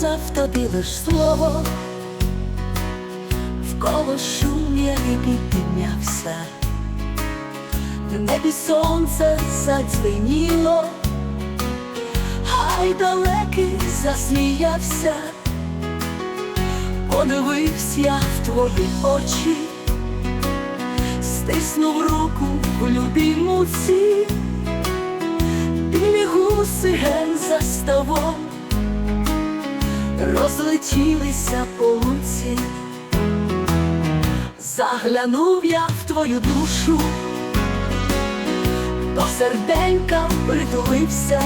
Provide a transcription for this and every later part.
сказав тобі лиш слово, вколо шум який піднявся, в небі сонце задзвеніло, хай далекий засміявся, подивився я в твої очі, стиснув руку в любій муці, білі гуси ген за ставом розлетілися по заглянув я в твою душу, до серденька притулився,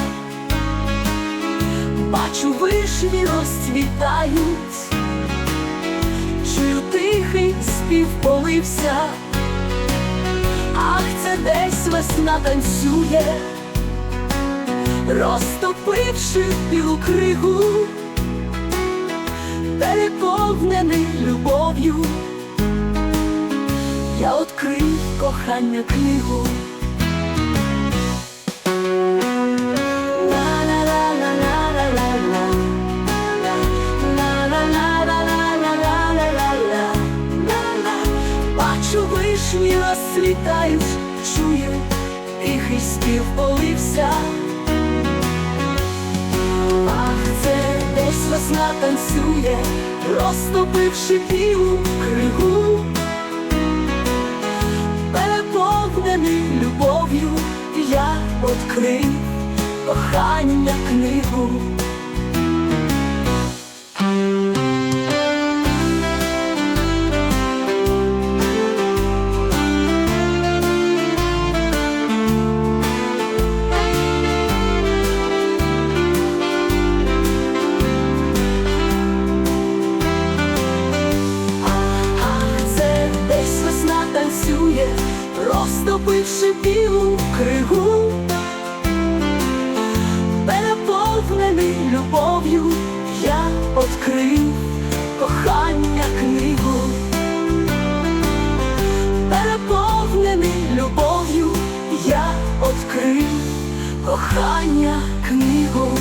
бачу вишні розцвітають, чую тихий спів полився, ах, це десь весна танцює, розтопивши білу кригу переповнений любов'ю, я відкрив кохання книгу. Бачу вишні розцвітають, чую, тихий спів полився. Танцює, розтопивши білу кригу, переповнений любов'ю, я відкрив кохання книгу. Розтопивши білу кригу, переповнений любов'ю, я відкрив кохання книгу, переповнений любов'ю, я відкрив кохання книгу.